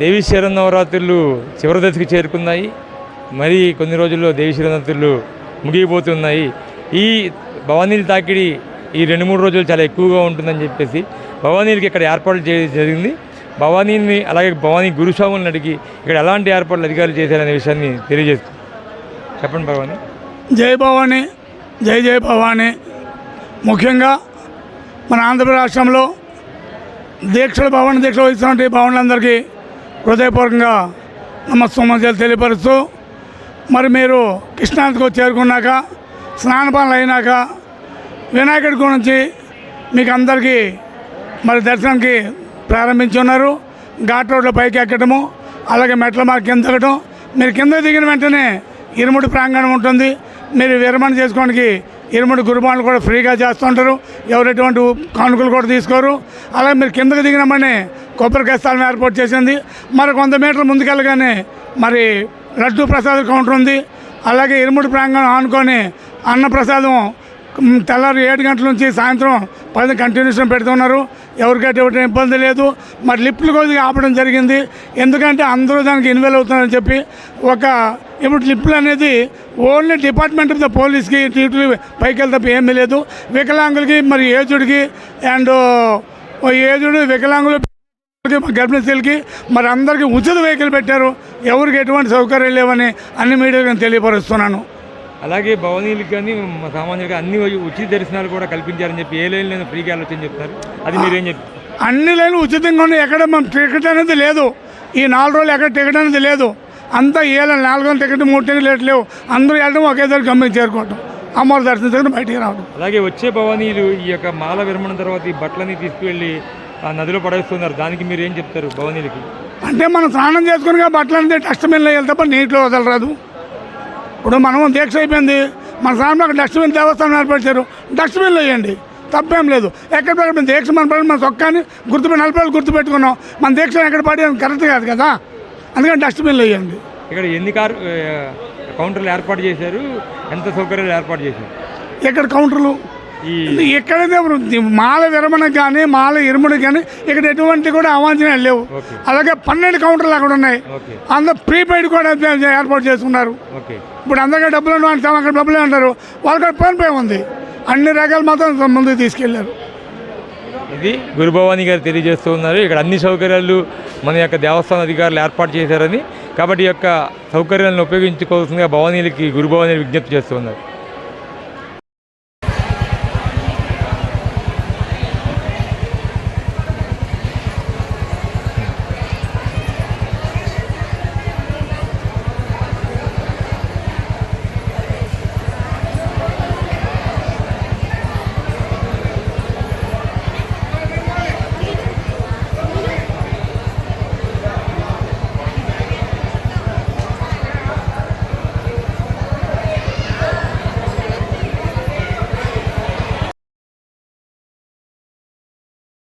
దేవి శరన్నవరాత్రులు చివరి దశకు చేరుకున్నాయి. మరి కొన్ని రోజుల్లో దేవి శరన్నవరాత్రులు ముగిపోతున్నాయి ఈ భవానీల తాకిడి ఈ రెండు మూడు రోజులు చాలా ఎక్కువగా ఉంటుందని చెప్పేసి భవానీలకి ఇక్కడ ఏర్పాట్లు చేయడం జరిగింది. భవానీని అలాగే భవానీ గురుస్వాములను అడిగి ఇక్కడ ఎలాంటి ఏర్పాట్లు అధికారులు చేశారనే విషయాన్ని తెలియజేస్తుంది చెప్పండి భవానీ. జై భవానీ జై జై భవానీ. ముఖ్యంగా మన ఆంధ్రప్రదేశ్ రాష్ట్రంలో దీక్షల భవన దీక్ష వహిస్తున్నటువంటి భవన్లందరికీ హృదయపూర్వకంగా నమస్సమాచాలు తెలియపరుస్తూ మరి మీరు కృష్ణానదికి చేరుకున్నాక స్నానపానాలు అయినాక వినాయకుడి గురించి మీకు అందరికీ మరి దర్శనానికి ప్రారంభించి ఉన్నారు. ఘాట్ రోడ్లో పైకి ఎక్కడము అలాగే మెట్ల మార్క్ కింద ఎక్కడం. మీరు కింద దిగిన వెంటనే ఇరుముడి ప్రాంగణం ఉంటుంది. మీరు విరమణ చేసుకోవడానికి ఇరుముడి గురుబాణులు కూడా ఫ్రీగా చేస్తుంటారు ఎవరు ఎటువంటి కానుకలు కూడా తీసుకోరు. అలాగే మీరు కిందకి దిగినామని కొబ్బరికాయ స్థలం ఏర్పాటు చేసింది. మరి కొంత మీటర్ల ముందుకెళ్ళగానే మరి లడ్డు ప్రసాద కౌంటర్ ఉంది. అలాగే ఇరుముడి ప్రాంగణం ఆనుకొని అన్నప్రసాదం తెల్లారి ఏడు గంటల నుంచి సాయంత్రం పది కంటిన్యూషన్ పెడుతున్నారు. ఎవరికైతే ఎటువంటి ఇబ్బంది లేదు. మరి లిఫ్ట్లు కొద్దిగా ఆపడం జరిగింది. ఎందుకంటే అందరూ దానికి ఇన్వాల్వ్ అవుతున్నారని చెప్పి ఒక ఇప్పుడు లిఫ్ట్లు అనేది ఓన్లీ డిపార్ట్మెంట్ ఆఫ్ ద పోలీస్కి టీటీ పైకి వెళ్తే తప్ప ఏమీ లేదు. వికలాంగులకి మరి ఏజుడికి అండ్ ఏజుడు వికలాంగులు గర్భిణీ స్త్రీలకి మరి అందరికీ ఉచిత వెహికల్ పెట్టారు. ఎవరికి ఎటువంటి సౌకర్యాలు లేవని అన్ని మీడియాకి తెలియపరుస్తున్నాను. అలాగే భవనీలకు కానీ మ- సామాన్యులకు అన్ని ఉచిత దర్శనాలు కూడా కల్పించారని చెప్పి ఏ లైన్ లేదు ఫ్రీగా ఆలోచన చెప్తారు అది మీరేం చెప్తారు? అన్ని లైన్లు ఉచితంగా ఉన్నాయి. ఎక్కడ మనం టికెట్ అనేది లేదు. ఈ నాలుగు రోజులు ఎక్కడ టికెట్ అనేది లేదు. అంతా ఏళ్ళ నాలుగు వందల టికెట్ మూడు టికెట్ లేవు. అందరూ వెళ్ళడం ఒకే దగ్గర గమ్యం చేరుకోవటం. అమ్మవారి దర్శనం దగ్గర బయటికి రావడం అలాగే వచ్చే భవానీలు ఈ యొక్క మాల విరమణ తర్వాత ఈ బట్టలని తీసుకువెళ్ళి ఆ నదిలో పడేస్తున్నారు. దానికి మీరు ఏం చెప్తారు భవానీలకి? అంటే మనం స్నానం చేసుకుని బట్టలు అనేది డస్ట్బిన్లో వెళ్తే తప్ప నీటిలో వదలరాదు ఇప్పుడు మనం దీక్ష అయిపోయింది. మన స్నానంలో ఒక డస్ట్బిన్ దేవస్థానం ఏర్పరిచారు. డస్ట్బిన్లో వేయండి. తప్పేం లేదు. ఎక్కడ పడి దీక్ష మన పడి మన చొక్కాని గుర్తుపెట్టి నలభై గుర్తుపెట్టుకున్నాం. మన దీక్ష ఎక్కడ పడి కరెక్ట్ కాదు కదా? అందుకని డస్ట్బిన్లో వేయండి. ఇక్కడ ఎన్ని కార్ కౌంటర్లు ఏర్పాటు చేశారు? ఎంత సౌకర్యాలు ఏర్పాటు చేశారు? ఇక్కడ కౌంటర్లు ఎక్కడైతే మాల విరమణ కానీ మాల ఇరుముడు కానీ ఇక్కడ ఎటువంటి కూడా అవాంఛనీయాలు లేవు. అలాగే పన్నెండు కౌంటర్లు అక్కడ ఉన్నాయి. అందరూ ప్రీపెయిడ్ కూడా ఏర్పాటు చేసుకున్నారు ఇప్పుడు అందరికీ డబ్బులు అంటే అక్కడ డబ్బులే అంటారు. వాళ్ళకి ఫోన్ పే ఉంది. అన్ని రకాలు మాత్రం ముందుకు తీసుకెళ్ళారు. ఇది గురుభవాని గారు తెలియజేస్తూ ఉన్నారు. ఇక్కడ అన్ని సౌకర్యాలు మన యొక్క దేవస్థాన అధికారులు ఏర్పాటు చేశారని. కాబట్టి యొక్క సౌకర్యాలను ఉపయోగించుకోవాల్సిందిగా భవానీలకి గురుభవాని విజ్ఞప్తి చేస్తూ ఉన్నారు.